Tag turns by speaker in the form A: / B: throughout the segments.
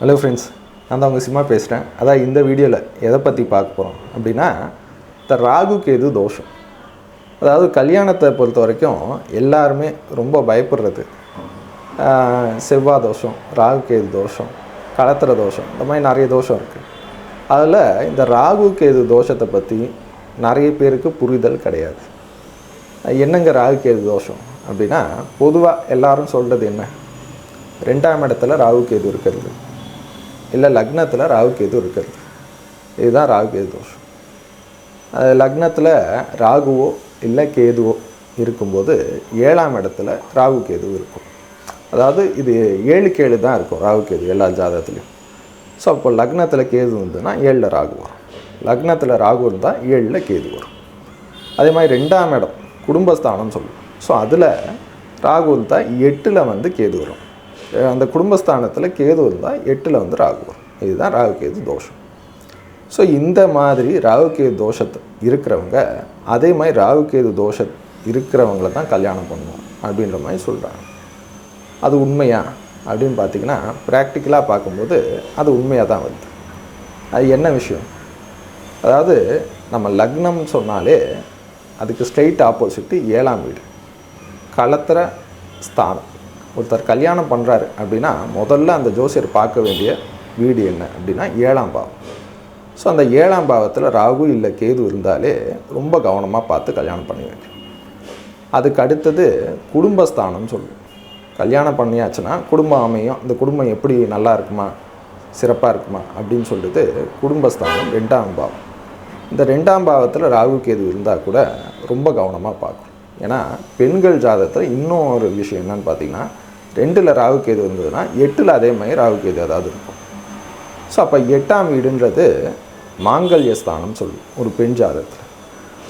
A: Hello friends நான் தான் உங்கள் சிம்மா பேசுகிறேன் அதான் இந்த வீடியோவில் எதை பற்றி பார்க்க போகிறோம் அப்படின்னா இந்த ராகு கேது தோஷம். அதாவது கல்யாணத்தை பொறுத்த வரைக்கும் எல்லாருமே ரொம்ப பயப்படுறது. செவ்வாய் தோஷம் ராகு கேது தோஷம் களத்திர தோஷம் இந்த மாதிரி நிறைய தோஷம் இருக்குது அதில் இந்த ராகு கேது தோஷத்தை பற்றி நிறைய பேருக்கு புரிதல் கிடையாது. என்னங்க ராகு கேது தோஷம் அப்படின்னா பொதுவாக எல்லாரும் சொல்கிறது என்ன? ரெண்டாம் இடத்துல ராகு கேது இருக்கிறது. இல்லை லக்னத்தில் ராகு கேது இருக்குது இதுதான் ராகு கேது தோஷம். அது லக்னத்தில் ராகுவோ இல்லை கேதுவோ இருக்கும்போது ஏழாம் இடத்துல ராகு கேது இருக்கும். அதாவது இது ஏழு கேழு தான் இருக்கும் ராகு கேது எல்லா ஜாதகத்துலேயும். ஸோ அப்போ லக்னத்தில் கேது இருந்ததுன்னா ஏழில் ராகு வரும். லக்னத்தில் ராகு இருந்தால் ஏழில் கேது வரும். அதே மாதிரி ரெண்டாம் இடம் குடும்பஸ்தானம்னு சொல்லுவோம். ஸோ அதில் ராகு இருந்தால் எட்டில் வந்து கேது வரும். அந்த குடும்பஸ்தானத்தில் கேது இருந்தால் எட்டில் வந்து ராகு வரும். இதுதான் ராகு கேது தோஷம். ஸோ இந்த மாதிரி ராகு கேது தோஷத்தை இருக்கிறவங்க அதே மாதிரி ராகு கேது தோஷம் இருக்கிறவங்கள தான் கல்யாணம் பண்ணணும் அப்படின்ற மாதிரி சொல்கிறாங்க அது உண்மையா? அப்படின்னு பார்த்தீங்கன்னா ப்ராக்டிக்கலாக பார்க்கும்போது அது உண்மையாக தான் வருது. அது என்ன விஷயம்? அதாவது நம்ம லக்னம்னு சொன்னாலே அதுக்கு ஸ்ட்ரெயிட் ஆப்போசிட்டு ஏழாம் வீடு. களத்திர ஸ்தானம். ஒருத்தர் கல்யாணம் பண்ணுறாரு அப்படின்னா முதல்ல அந்த ஜோசியர் பார்க்க வேண்டிய வீடு என்ன அப்படின்னா ஏழாம் பாவம். ஸோ அந்த ஏழாம் பாவத்தில் ராகு இல்லை கேது இருந்தாலே ரொம்ப கவனமாக பார்த்து கல்யாணம் பண்ண வைக்கணும். அதுக்கு அடுத்தது குடும்பஸ்தானம் சொல்லுவோம். கல்யாணம் பண்ணியாச்சுன்னா குடும்பம் அமையும். இந்த குடும்பம் எப்படி நல்லா இருக்குமா? சிறப்பாக இருக்குமா? அப்படின்னு சொல்லிட்டு குடும்பஸ்தானம் ரெண்டாம் பாவம். இந்த ரெண்டாம் பாவத்தில் ராகு கேது இருந்தால் கூட ரொம்ப கவனமாக பார்க்கணும். ஏன்னா பெண்கள் ஜாதகத்தில் இன்னும் ஒரு விஷயம் என்னன்னு பார்த்தீங்கன்னா ரெண்டில் ராகு கேது இருந்ததுன்னா எட்டில் அதே மாதிரி ராகு கேது ஏதாவது இருக்கும். ஸோ அப்போ எட்டாம் வீடுன்றது மாங்கல்ய ஸ்தானம் சொல்லுவோம் ஒரு பெண் ஜாதகத்தில்.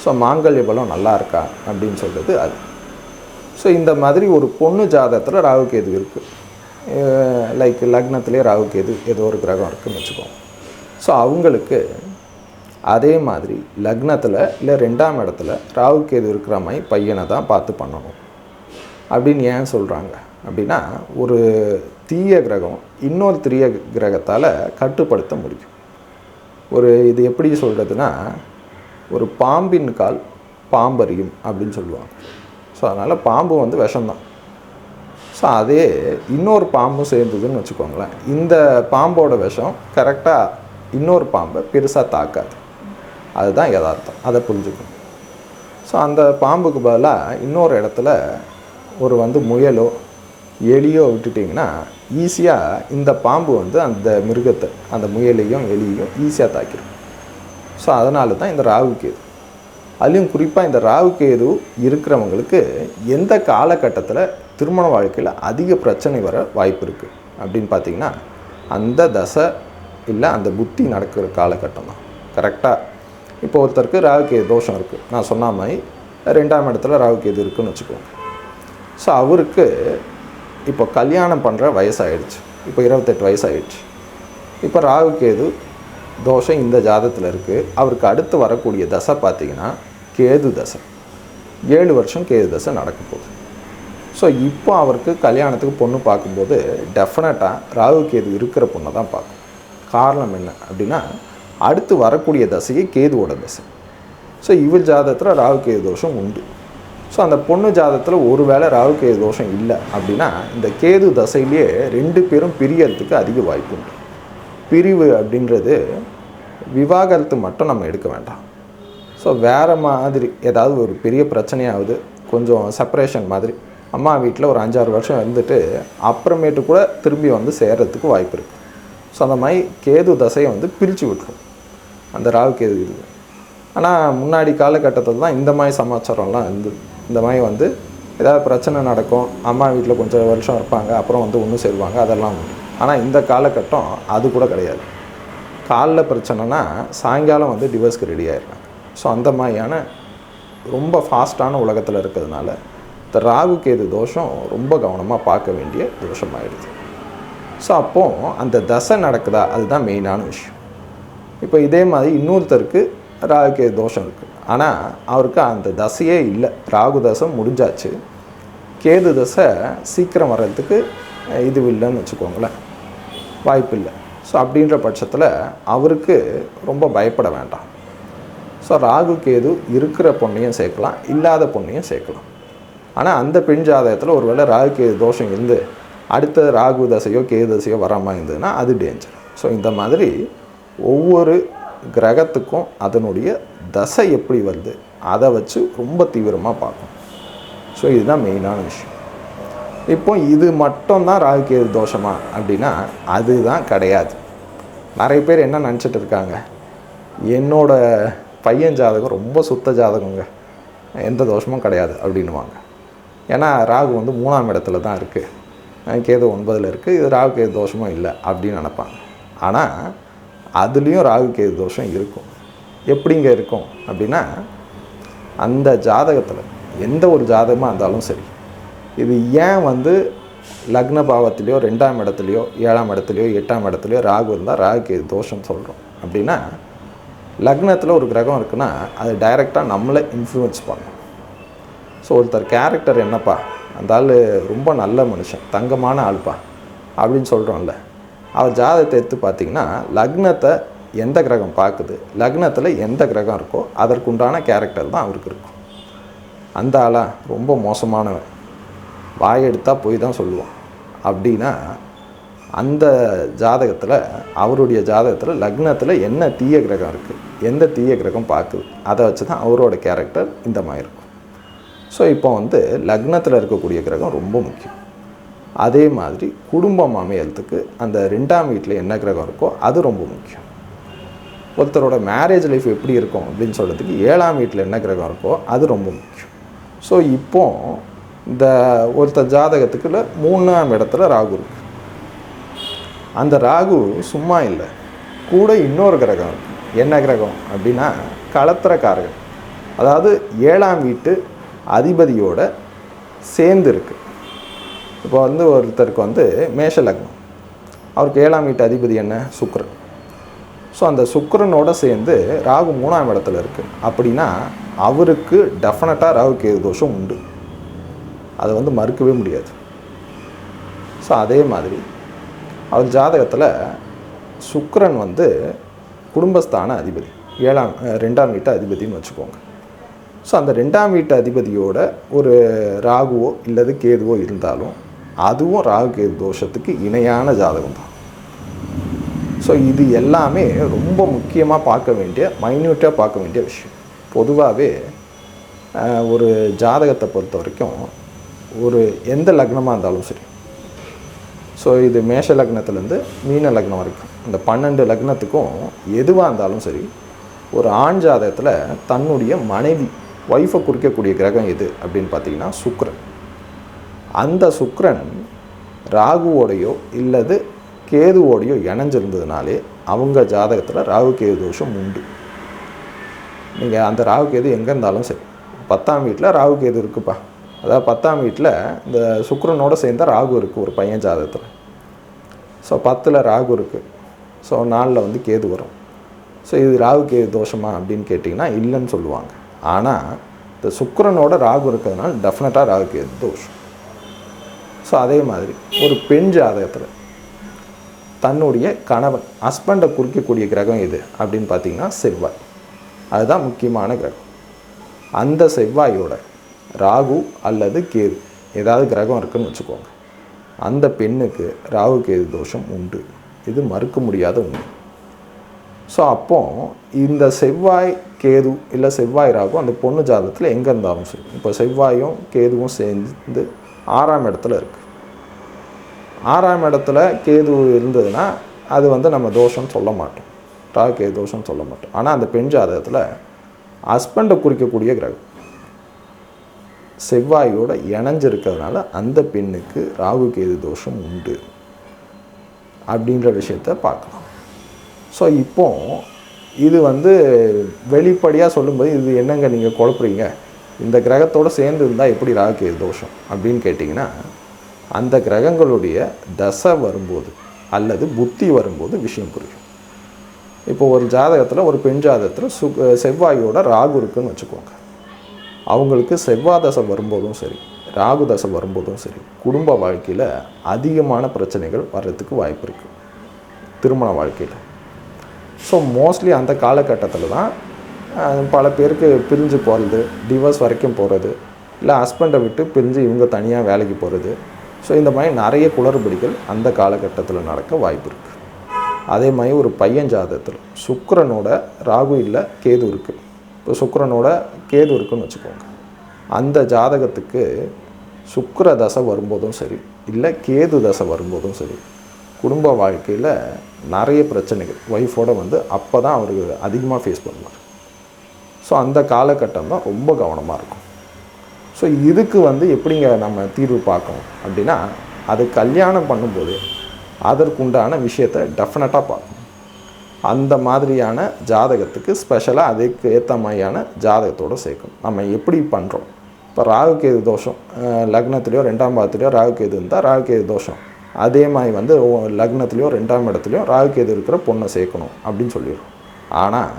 A: ஸோ மாங்கல்ய பலம் நல்லா இருக்கா அப்படின்னு சொல்கிறது அது. ஸோ இந்த மாதிரி ஒரு பொண்ணு ஜாதகத்தில் ராகு கேது இருக்குது லைக் லக்னத்திலே ராகு கேது ஏதோ ஒரு கிரகம் இருக்குன்னு வச்சுக்கோங்க. ஸோ அவங்களுக்கு அதே மாதிரி லக்னத்தில் இல்லை ரெண்டாம் இடத்துல ராகு கேது இருக்கிற மாதிரி பையனை தான் பார்த்து பண்ணணும் அப்படின்னு ஏன் சொல்கிறாங்க அப்படின்னா ஒரு தீய கிரகம் இன்னொரு தீய கிரகத்தால் கட்டுப்படுத்த முடியும். ஒரு இது எப்படி சொல்கிறதுனா ஒரு பாம்பின் கால் பாம்பறியும் அப்படின்னு சொல்லுவாங்க. ஸோ அதனால் பாம்பு வந்து விஷம்தான். ஸோ அதே இன்னொரு பாம்பும் சேர்ந்ததுன்னு வச்சுக்கோங்களேன். இந்த பாம்போட விஷம் கரெக்டாக இன்னொரு பாம்பை பெருசாக தாக்காது. அதுதான் யதார்த்தம். அதை புரிஞ்சுக்கணும். ஸோ அந்த பாம்புக்கு பதிலாக இன்னொரு இடத்துல ஒரு வந்து முயலோ எலியோ விட்டுட்டிங்கன்னா ஈஸியாக இந்த பாம்பு வந்து அந்த மிருகத்தை அந்த முயலையும் எலியையும் ஈஸியாக தாக்கிடும் ஸோ அதனால தான் இந்த ராகு கேது. அதுலேயும் குறிப்பாக இந்த ராகு கேது இருக்கிறவங்களுக்கு எந்த காலகட்டத்தில் திருமண வாழ்க்கையில் அதிக பிரச்சனை வர வாய்ப்பு இருக்குது அப்படின்னு பார்த்தீங்கன்னா அந்த தசை இல்லை அந்த புத்தி நடக்கிற காலகட்டம் தான். கரெக்டாக இப்போ ஒருத்தருக்கு ராகு கேது தோஷம் இருக்குது நான் சொன்ன மாதிரி ரெண்டாம் இடத்துல ராகு கேது இருக்குன்னு வச்சுக்கோங்க. ஸோ அவருக்கு இப்போ கல்யாணம் பண்ணுற வயசாகிடுச்சு இப்போ இருபத்தெட்டு வயசாகிடுச்சு இப்போ ராகு கேது தோஷம் இந்த ஜாதத்தில் இருக்குது அவருக்கு அடுத்து வரக்கூடிய தசை பார்த்திங்கன்னா கேது தசை. ஏழு வருஷம் கேது தசை நடக்க போகுது. ஸோ இப்போ அவருக்கு கல்யாணத்துக்கு பொண்ணு பார்க்கும்போது டெஃபினட்டாக ராகு கேது இருக்கிற பொண்ணை தான் பார்க்கும். காரணம் என்ன அப்படின்னா அடுத்து வரக்கூடிய தசையே கேதுவோட தசை. ஸோ இவர் ஜாதகத்தில் ராகு கேது தோஷம் உண்டு. ஸோ அந்த பொண்ணு ஜாதத்தில் ஒரு வேளை ராகு கேது தோஷம் இல்லை அப்படின்னா இந்த கேது தசையிலேயே ரெண்டு பேரும் பிரியறதுக்கு அதிக வாய்ப்பு உண்டு. பிரிவு அப்படின்றது விவாகரத்து மட்டும் நம்ம எடுக்க வேண்டாம். ஸோ வேறு மாதிரி ஏதாவது ஒரு பெரிய பிரச்சனையாவது கொஞ்சம் செப்பரேஷன் மாதிரி அம்மா வீட்டில் ஒரு அஞ்சாறு வருஷம் இருந்துட்டு அப்புறமேட்டு கூட திரும்பி வந்து சேர்கிறதுக்கு வாய்ப்பு இருக்குது ஸோ அந்த மாதிரி கேது தசையை வந்து பிரித்து விட்டுரும். அந்த ராகு கேது இது ஆனால் முன்னாடி காலகட்டத்தில் தான் இந்த மாதிரி சமாச்சாரம்லாம் இருந்தது. இந்த மாதிரி வந்து ஏதாவது பிரச்சனை நடக்கும் அம்மா வீட்டில் கொஞ்சம் வருஷம் இருப்பாங்க அப்புறம் வந்து ஒன்று சேருவாங்க அதெல்லாம் உண்டு. ஆனால் இந்த காலகட்டம் அது கூட கிடையாது. காலைல பிரச்சனைனா சாயங்காலம் வந்து டிவோர்ஸ்க்கு ரெடி ஆயிடுறாங்க. ஸோ அந்த மாதிரியான ரொம்ப ஃபாஸ்ட்டான உலகத்தில் இருக்கிறதுனால இந்த ராகுக்கேது தோஷம் ரொம்ப கவனமாக பார்க்க வேண்டிய தோஷமாகிடுது ஸோ அப்போது அந்த தசை நடக்குதா அதுதான் மெயினான விஷயம். இப்போ இதே மாதிரி இன்னொருத்தருக்கு ராகு கேது தோஷம் இருக்குது ஆனால் அவருக்கு அந்த தசையே இல்லை. ராகு தசை முடிஞ்சாச்சு. கேது தசை சீக்கிரம் வர்றதுக்கு இது இல்லைன்னு வச்சுக்கோங்களேன். வாய்ப்பில்லை. ஸோ அப்படின்ற பட்சத்தில் அவருக்கு ரொம்ப பயப்பட வேண்டாம். ஸோ ராகு கேது இருக்கிற பொண்ணையும் சேர்க்கலாம் இல்லாத பொண்ணையும் சேர்க்கலாம். ஆனால் அந்த பெண் ஜாதகத்தில் ஒருவேளை ராகு கேது தோஷம் இருந்து அடுத்த ராகு தசையோ கேது தசையோ வராமல் இருந்ததுன்னா அது டேஞ்சர் ஸோ இந்த மாதிரி ஒவ்வொரு கிரகத்துக்கும் அதனுடைய தசை எப்படி வருது அதை வச்சு ரொம்ப தீவிரமாக பார்க்கும் ஸோ இதுதான் மெயினான விஷயம். இப்போ இது மட்டும்தான் ராகுகேது தோஷமா அப்படின்னா அதுதான் கிடையாது. நிறைய பேர் என்ன நினச்சிட்டு இருக்காங்க என்னோட பையன் ஜாதகம் ரொம்ப சுத்த ஜாதகங்க எந்த தோஷமும் கிடையாது அப்படின்னுவாங்க. ஏன்னா ராகு வந்து மூணாம் இடத்துல தான் இருக்குது கேது ஒன்பதில் இருக்குது இது ராகு கேது தோஷமும் இல்லை அப்படின்னு நினப்பாங்க. ஆனால் அதுலேயும் ராகு கேது தோஷம் இருக்கும். எப்படிங்க இருக்கும்? அப்படின்னா அந்த ஜாதகத்தில் எந்த ஒரு ஜாதகமாக இருந்தாலும் சரி இது ஏன் வந்து லக்ன பாவத்திலையோ ரெண்டாம் இடத்துலையோ ஏழாம் இடத்துலையோ எட்டாம் இடத்துலையோ ராகு இருந்தால் ராகு கேது தோஷம் சொல்கிறோம் அப்படின்னா லக்னத்தில் ஒரு கிரகம் இருக்குன்னா அது டைரெக்டாக நம்மளை இன்ஃப்ளூயன்ஸ் பண்ணும். ஸோ ஒருத்தர் கேரக்டர் என்னப்பா? அந்த ஆள் ரொம்ப நல்ல மனுஷன் தங்கமான ஆள்ப்பா அப்படின்னு சொல்கிறோம்ல அவர் ஜாதகத்தை எடுத்து பார்த்தீங்கன்னா லக்னத்தை எந்த கிரகம் பார்க்குது லக்னத்தில் எந்த கிரகம் இருக்கோ அதற்குண்டான கேரக்டர் தான் அவருக்கு இருக்கும். அந்த ஆளாக ரொம்ப மோசமானவன். வாயெடுத்தால் போய் தான் சொல்லுவோம் அப்படின்னா அந்த ஜாதகத்தில் அவருடைய ஜாதகத்தில் லக்னத்தில் என்ன தீய கிரகம் இருக்குது எந்த தீய கிரகம் பார்க்குது அதை வச்சு தான் அவரோட கேரக்டர் இந்த மாதிரி இருக்கும். ஸோ இப்போ வந்து லக்னத்தில் இருக்கக்கூடிய கிரகம் ரொம்ப முக்கியம். அதே மாதிரி குடும்பம் அமையறதுக்கு அந்த ரெண்டாம் வீட்டில் என்ன கிரகம் இருக்கோ அது ரொம்ப முக்கியம். ஒருத்தரோட மேரேஜ் லைஃப் எப்படி இருக்கும் அப்படின்னு சொல்கிறதுக்கு ஏழாம் வீட்டில் என்ன கிரகம் இருக்கோ அது ரொம்ப முக்கியம். ஸோ இப்போ இந்த ஒருத்தர் ஜாதகத்துக்குள்ள மூணாம் இடத்துல ராகு இருக்கு. அந்த ராகு சும்மா இல்லை. கூட இன்னொரு கிரகம் என்ன கிரகம் அப்படின்னா களத்திரக்காரகன் அதாவது ஏழாம் வீட்டு அதிபதியோட சேர்ந்து இருக்குது இப்போ வந்து ஒருத்தருக்கு வந்து மேஷ லக்னம். அவருக்கு ஏழாம் வீட்டு அதிபதி என்ன? சுக்ரன் ஸோ அந்த சுக்கரனோட சேர்ந்து ராகு மூணாம் இடத்துல இருக்குது அப்படின்னா அவருக்கு டெஃபினட்டாக ராகு கேது தோஷம் உண்டு. அதை வந்து மறுக்கவே முடியாது. ஸோ அதே மாதிரி அவர் ஜாதகத்தில் சுக்கரன் வந்து குடும்பஸ்தான அதிபதி. ஏழாம் ரெண்டாம் வீட்டு அதிபதின்னு வச்சுக்கோங்க. ஸோ அந்த ரெண்டாம் வீட்டு அதிபதியோட ஒரு ராகுவோ இல்லது கேதுவோ இருந்தாலும் அதுவும் ராகு தோஷத்துக்கு இணையான ஜாதகம் தான் ஸோ இது எல்லாமே ரொம்ப முக்கியமாக பார்க்க வேண்டிய மைன்யூட்டாக பார்க்க வேண்டிய விஷயம். பொதுவாகவே ஒரு ஜாதகத்தை பொறுத்த வரைக்கும் ஒரு எந்த லக்னமாக இருந்தாலும் சரி. ஸோ இது மேஷ லக்னத்துலேருந்து மீன லக்னம் வரைக்கும் இந்த பன்னெண்டு லக்னத்துக்கும் எதுவாக இருந்தாலும் சரி ஒரு ஆண் ஜாதகத்தில் தன்னுடைய மனைவி ஒய்ஃபை குறிக்கக்கூடிய கிரகம் எது அப்படின்னு பார்த்தீங்கன்னா சுக்கரன். அந்த சுக்ரன் ராகுவோடையோ இல்லது கேதுவோடையோ இணைஞ்சிருந்ததுனாலே அவங்க ஜாதகத்தில் ராகு கேது தோஷம் உண்டு. நீங்கள் அந்த ராகு கேது எங்கே இருந்தாலும் சரி. பத்தாம் வீட்டில் ராகு கேது இருக்குப்பா. அதாவது பத்தாம் வீட்டில் இந்த சுக்கரனோடு சேர்ந்த ராகு இருக்குது ஒரு பையன் ஜாதகத்தில். ஸோ பத்தில் ராகு இருக்குது ஸோ நாலில் வந்து கேது வரும். ஸோ இது ராகு கேது தோஷமா அப்படின்னு கேட்டிங்கன்னா இல்லைன்னு சொல்லுவாங்க. ஆனால் இந்த சுக்கரனோட ராகு இருக்கிறதுனால டெஃபினட்டாக ராகு கேது தோஷம். ஸோ அதே மாதிரி ஒரு பெண் ஜாதகத்தில் தன்னுடைய கணவன் ஹஸ்பண்டை குறிக்கக்கூடிய கிரகம் எது அப்படின்னு பார்த்தீங்கன்னா செவ்வாய். அதுதான் முக்கியமான கிரகம். அந்த செவ்வாயோட ராகு அல்லது கேது ஏதாவது கிரகம் இருக்குன்னு வச்சுக்கோங்க. அந்த பெண்ணுக்கு ராகு கேது தோஷம் உண்டு. இது மறுக்க முடியாத உண்மை ஸோ அப்போ இந்த செவ்வாய் கேது இல்லை செவ்வாய் ராகு அந்த பொண்ணு ஜாதகத்தில் எங்கே இருந்தாலும் சரி. இப்போ செவ்வாயும் கேதுவும் சேர்ந்து ஆறாம் இடத்துல இருக்குது ஆறாம் இடத்துல கேது இருந்ததுன்னா அது வந்து நம்ம தோஷம்னு சொல்ல மாட்டோம். ராகு கேது தோஷம்னு சொல்ல மாட்டோம். ஆனால் அந்த பெண் ஜாதகத்தில் ஹஸ்பண்டை குறிக்கக்கூடிய கிரகம். செவ்வாயோட இணைஞ்சிருக்கிறதுனால அந்த பெண்ணுக்கு ராகு கேது தோஷம் உண்டு அப்படின்ற விஷயத்த பார்க்கலாம். ஸோ இப்போ இது வந்து வெளிப்படையாக சொல்லும்போது இது என்னங்க நீங்கள் குழப்புறீங்க? இந்த கிரகத்தோடு சேர்ந்து இருந்தால் எப்படி ராகு தோஷம் அப்படின்னு கேட்டிங்கன்னா அந்த கிரகங்களுடைய தசை வரும்போது அல்லது புத்தி வரும்போது விஷயம் புரியும். இப்போ ஒரு ஜாதகத்தில் ஒரு பெண் ஜாதகத்தில் சு செவ்வாயோட ராகு இருக்குன்னு வச்சுக்கோங்க. அவங்களுக்கு செவ்வாய் தசை வரும்போதும் சரி ராகு தசை வரும்போதும் சரி குடும்ப வாழ்க்கையில் அதிகமான பிரச்சனைகள் வர்றதுக்கு வாய்ப்பு இருக்குது திருமண வாழ்க்கையில். ஸோ மோஸ்ட்லி அந்த காலகட்டத்தில் தான் பல பேருக்கு பிரிஞ்சு போகிறது டிவோர்ஸ் வரைக்கும் போகிறது இல்லை ஹஸ்பண்டை விட்டு பிரிஞ்சு இவங்க தனியாக வேலைக்கு போகிறது ஸோ இந்த மாதிரி நிறைய குளறுபடிகள் அந்த காலகட்டத்தில் நடக்க வாய்ப்பு இருக்குது அதே மாதிரி ஒரு பையன் ஜாதகத்தில் சுக்கரனோட ராகு இல்லை கேது இருக்குது இப்போ சுக்கரனோட கேது இருக்குன்னு வச்சுக்கோங்க. அந்த ஜாதகத்துக்கு சுக்கர தசை வரும்போதும் சரி இல்லை கேது தசை வரும்போதும் சரி குடும்ப வாழ்க்கையில் நிறைய பிரச்சனைகள் ஒய்ஃபோட வந்து அப்போ தான் அவருக்கு அதிகமாக ஃபேஸ் பண்ணுவார். ஸோ அந்த காலகட்டம் தான் ரொம்ப கவனமாக இருக்கும். ஸோ இதுக்கு வந்து எப்படிங்க நம்ம தீர்வு பார்க்கணும்? அப்படின்னா அது கல்யாணம் பண்ணும்போது அதற்குண்டான விஷயத்தை டெஃபினட்டாக பார்க்கணும். அந்த மாதிரியான ஜாதகத்துக்கு ஸ்பெஷலாக அதுக்கு ஏற்ற மாதிரியான ஜாதகத்தோடு சேர்க்கணும். நம்ம எப்படி பண்ணுறோம் இப்போ ராகுகேது தோஷம் லக்னத்துலேயோ ரெண்டாம் பாதத்துலேயோ ராகுகேது இருந்தால் ராகுகேது தோஷம். அதே மாதிரி வந்து லக்னத்துலேயோ ரெண்டாம் இடத்துலையோ ராகுகேது இருக்கிற பொண்ணை சேர்க்கணும் அப்படின்னு சொல்லிடுறோம். ஆனால்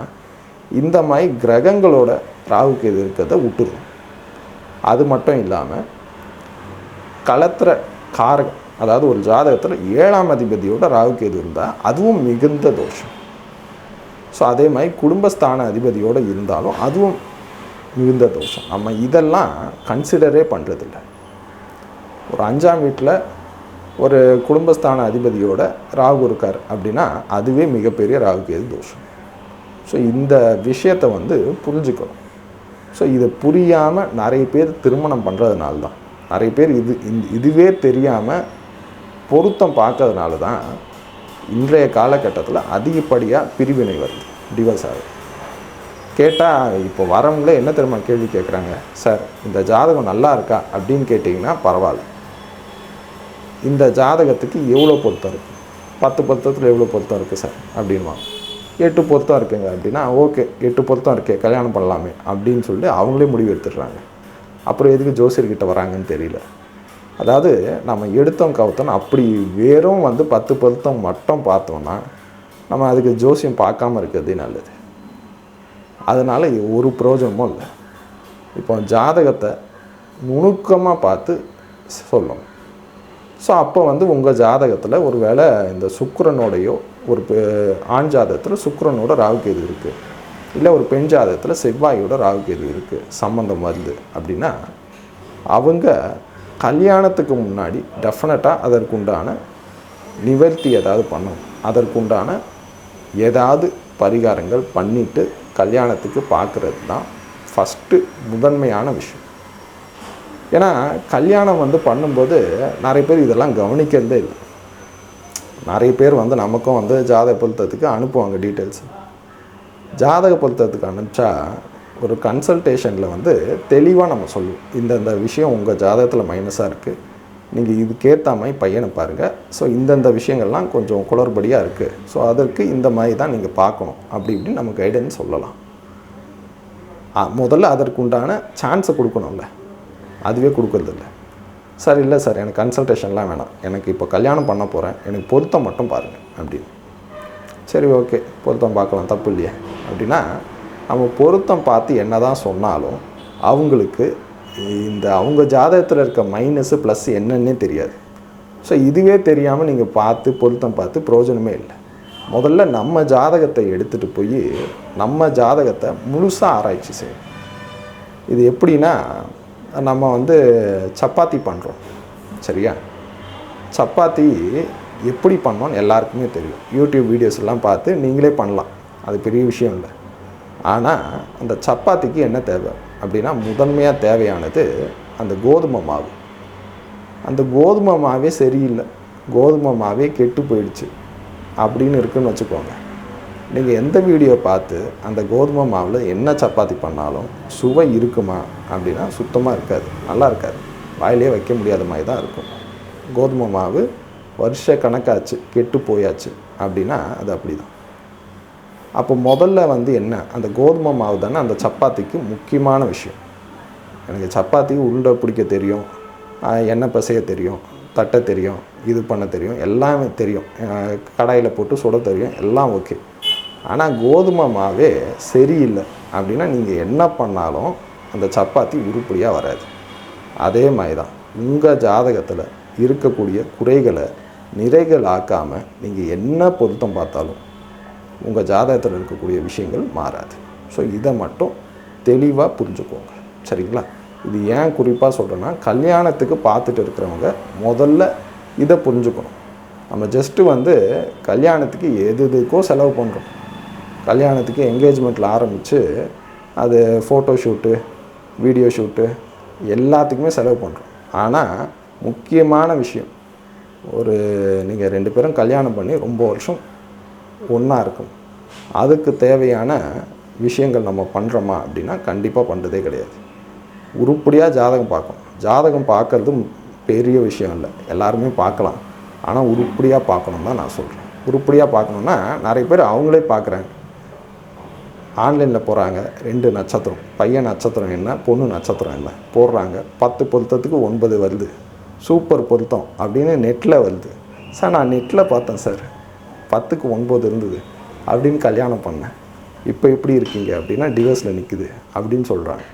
A: இந்த மாதிரி கிரகங்களோட ராகுகேது இருக்கிறத விட்டுரும். அது மட்டும் இல்லாமல் களத்துற காரகம் அதாவது ஒரு ஜாதகத்தில் ஏழாம் அதிபதியோட ராகுகேது இருந்தால் அதுவும் மிகுந்த தோஷம். ஸோ அதே மாதிரி குடும்பஸ்தான அதிபதியோடு இருந்தாலும் அதுவும் மிகுந்த தோஷம். நம்ம இதெல்லாம் கன்சிடரே பண்ணுறதில்ல ஒரு அஞ்சாம் வீட்டில் ஒரு குடும்பஸ்தான அதிபதியோட ராகு இருக்கார் அப்படின்னா அதுவே மிகப்பெரிய ராகுகேது தோஷம். ஸோ இந்த விஷயத்தை வந்து புரிஞ்சுக்கணும். ஸோ இதை புரியாமல் நிறைய பேர் திருமணம் பண்ணுறதுனால தான் நிறைய பேர் இது இந்த- இதுவே தெரியாமல் பொருத்தம் பார்க்கறதுனால தான் இன்றைய காலகட்டத்தில் அதிகப்படியாக பிரிவினை வருது. டிவோர்ஸ் ஆகுது. கேட்டால் இப்போ வரவங்களே என்ன தெரியுமா கேள்வி கேட்குறாங்க சார் இந்த ஜாதகம் நல்லா இருக்கா? அப்படின்னு கேட்டிங்கன்னா பரவாயில்ல. இந்த ஜாதகத்துக்கு எவ்வளோ பொருத்தம் இருக்குது பத்து பொருத்தத்தில் எவ்வளோ பொருத்தம் இருக்குது சார்? அப்படின்வாங்க எட்டு பொருத்தம் இருக்குங்க அப்படின்னா ஓகே எட்டு பொருத்தம் இருக்கே கல்யாணம் பண்ணலாமே அப்படின்னு சொல்லிட்டு அவங்களே முடிவு எடுத்துடுறாங்க. அப்புறம் எதுக்கு ஜோசியர்கிட்ட வராங்கன்னு தெரியல. அதாவது நம்ம எடுத்தோம் கவுத்தோம் அப்படி வெறும் வந்து பத்து பொருத்தம் மட்டும் பார்த்தோம்னா நம்ம அதுக்கு ஜோசியம் பார்க்காம இருக்கிறதே நல்லது. அதனால் ஒரு பிரயோஜனமும் இல்லை. இப்போ ஜாதகத்தை நுணுக்கமாக பார்த்து சொல்லணும். ஸோ அப்போ வந்து உங்கள் ஜாதகத்தில் ஒரு வேளை இந்த சுக்கரனோடையோ ஒரு பெ- ஆண் ஜாதகத்தில் சுக்கிரனோட ராகுகேது இருக்குது இல்லை ஒரு பெண் ஜாதகத்தில் செவ்வாயோட ராகுகேது இருக்குது சம்மந்தம் வருது அப்படின்னா அவங்க கல்யாணத்துக்கு முன்னாடி டெஃபினட்டாக அதற்குண்டான நிவர்த்தி ஏதாவது பண்ணணும். அதற்குண்டான ஏதாவது பரிகாரங்கள் பண்ணிட்டு கல்யாணத்துக்கு பார்க்குறது தான் ஃபஸ்ட்டு முதன்மையான விஷயம். ஏன்னா கல்யாணம் வந்து பண்ணும்போது நிறைய பேர் இதெல்லாம் கவனிக்கிறதே இல்லை. நிறைய பேர் வந்து நமக்கும் வந்து ஜாதக பொருத்தத்துக்கு அனுப்புவாங்க டீட்டெயில்ஸ் ஜாதக பொருத்தத்துக்கு அனுப்பிச்சா ஒரு கன்சல்டேஷனில் வந்து தெளிவாக நம்ம சொல்லுவோம். இந்த இந்த விஷயம் உங்கள் ஜாதகத்தில் மைனஸாக இருக்குது நீங்கள் இதுக்கேற்ற மாதிரி பையனை பாருங்கள் ஸோ இந்தந்த விஷயங்கள்லாம் கொஞ்சம் குளறுபடியாக இருக்குது ஸோ அதற்கு இந்த மாதிரி தான் நீங்கள் பார்க்கணும். அப்படி இப்படின்னு நம்ம கைடன்ஸ் சொல்லலாம். முதல்ல முதல்ல அதற்குண்டான சான்ஸை கொடுக்கணும்ல. அதுவே கொடுக்கறதில்லை. சார் இல்லை சார் எனக்கு கன்சல்டேஷன்லாம் வேணாம். எனக்கு இப்போ கல்யாணம் பண்ண போகிறேன் எனக்கு பொருத்தம் மட்டும் பாருங்கள் அப்படின்னு. சரி ஓகே பொருத்தம் பார்க்கலாம் தப்பு இல்லையே அப்படின்னா நம்ம பொருத்தம் பார்த்து என்ன தான் சொன்னாலும் அவங்களுக்கு இந்த அவங்க ஜாதகத்தில் இருக்க மைனஸு ப்ளஸ் என்னன்னே தெரியாது. ஸோ இதுவே தெரியாமல் நீங்கள் பார்த்து பொருத்தம் பார்த்து பிரயோஜனமே இல்லை. முதல்ல நம்ம ஜாதகத்தை எடுத்துகிட்டு போய் நம்ம ஜாதகத்தை முழுசாக ஆராய்ச்சி செய்யணும். இது எப்படின்னா நம்ம வந்து சப்பாத்தி பண்ணுறோம் சரியா? சப்பாத்தி எப்படி பண்ணோன்னு எல்லாருக்குமே தெரியும். யூடியூப் வீடியோஸ் எல்லாம் பார்த்து நீங்களே பண்ணலாம். அது பெரிய விஷயம் இல்லை. ஆனால் அந்த சப்பாத்திக்கு என்ன தேவை? அப்படின்னா முதன்மையாக தேவையானது அந்த கோதுமை மாவு. அந்த கோதுமை மாவே சரியில்லை. கோதுமை மாவே கெட்டு போயிடுச்சு. அப்படின்னு இருக்குன்னு வச்சுக்கோங்க. நீங்கள் எந்த வீடியோ பார்த்து அந்த கோதுமை மாவில் என்ன சப்பாத்தி பண்ணாலும் சுவை இருக்குமா அப்படின்னா சுத்தமாக இருக்காது. நல்லா இருக்காது. வாயிலே வைக்க முடியாத மாதிரி தான் இருக்கும். கோதுமை மாவு வருஷ கணக்காச்சு கெட்டு போயாச்சு அப்படின்னா அது அப்படி தான் அப்போ முதல்ல வந்து என்ன? அந்த கோதுமை மாவு தானே அந்த சப்பாத்திக்கு முக்கியமான விஷயம். எனக்கு சப்பாத்தி உருண்டை பிடிக்க தெரியும் எண்ணெய் பசைய தெரியும் தட்டை தெரியும் இது பண்ண தெரியும் எல்லாமே தெரியும். கடாயில் போட்டு சுட தெரியும் எல்லாம் ஓகே. ஆனால் கோதுமை மாவே சரியில்லை. அப்படின்னா நீங்கள் என்ன பண்ணாலும் அந்த சப்பாத்தி உருப்படியாக வராது. அதே மாதிரி தான் உங்கள் ஜாதகத்தில் இருக்கக்கூடிய குறைகளை நிறைகள் ஆக்காமல் நீங்கள் என்ன பொருத்தம் பார்த்தாலும் உங்கள் ஜாதகத்தில் இருக்கக்கூடிய விஷயங்கள் மாறாது. ஸோ இதை மட்டும் தெளிவாக புரிஞ்சுக்கோங்க. சரிங்களா? இது ஏன் குறிப்பாக சொல்கிறேன்னா கல்யாணத்துக்கு பார்த்துட்டு இருக்கிறவங்க முதல்ல இதை புரிஞ்சுக்கணும். நம்ம ஜஸ்ட்டு வந்து கல்யாணத்துக்கு எது எதுக்கோ செலவு பண்ணுறோம் கல்யாணத்துக்கு என்கேஜ்மெண்ட்டில் ஆரம்பித்து அது ஃபோட்டோ ஷூட்டு வீடியோ ஷூட்டு எல்லாத்துக்குமே செலவு பண்ணுறோம் ஆனால் முக்கியமான விஷயம் ஒரு நீங்கள் ரெண்டு பேரும் கல்யாணம் பண்ணி ரொம்ப வருஷம் ஒன்றா இருக்கும். அதுக்கு தேவையான விஷயங்கள் நம்ம பண்ணுறோமா அப்படின்னா கண்டிப்பாக பண்ணுறதே கிடையாது. உருப்படியாக ஜாதகம் பார்க்கணும். ஜாதகம் பார்க்கறது பெரிய விஷயம் இல்லை. எல்லாருமே பார்க்கலாம். ஆனால் உருப்படியாக பார்க்கணும் தான் நான் சொல்கிறேன் உருப்படியாக பார்க்கணுன்னா நிறைய பேர் அவங்களே பார்க்குறாங்க. ஆன்லைனில் போகிறாங்க ரெண்டு நட்சத்திரம். பையன் நட்சத்திரம் என்ன பொண்ணு நட்சத்திரம் என்ன? போடுறாங்க. பத்து பொருத்தத்துக்கு ஒன்பது வருது. சூப்பர் பொருத்தம் அப்படின்னு நெட்டில் வருது. சார் நான் நெட்டில் பார்த்தேன் சார். பத்துக்கு ஒன்பது இருந்தது அப்படின்னு கல்யாணம் பண்ணேன். இப்போ எப்படி இருக்கீங்க அப்படின்னா டிவோர்ஸில் நிற்குது அப்படின்னு சொல்கிறாங்க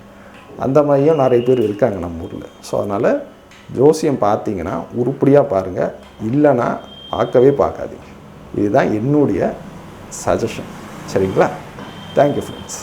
A: அந்த மாதிரியும் நிறைய பேர் இருக்காங்க நம்ம ஊரில். ஸோ அதனால் ஜோசியம் பார்த்தீங்கன்னா உருப்படியாக பாருங்கள் இல்லைன்னா பார்க்கவே பார்க்காதீங்க. இதுதான் என்னுடைய சஜஷன் சரிங்களா? Thank you friends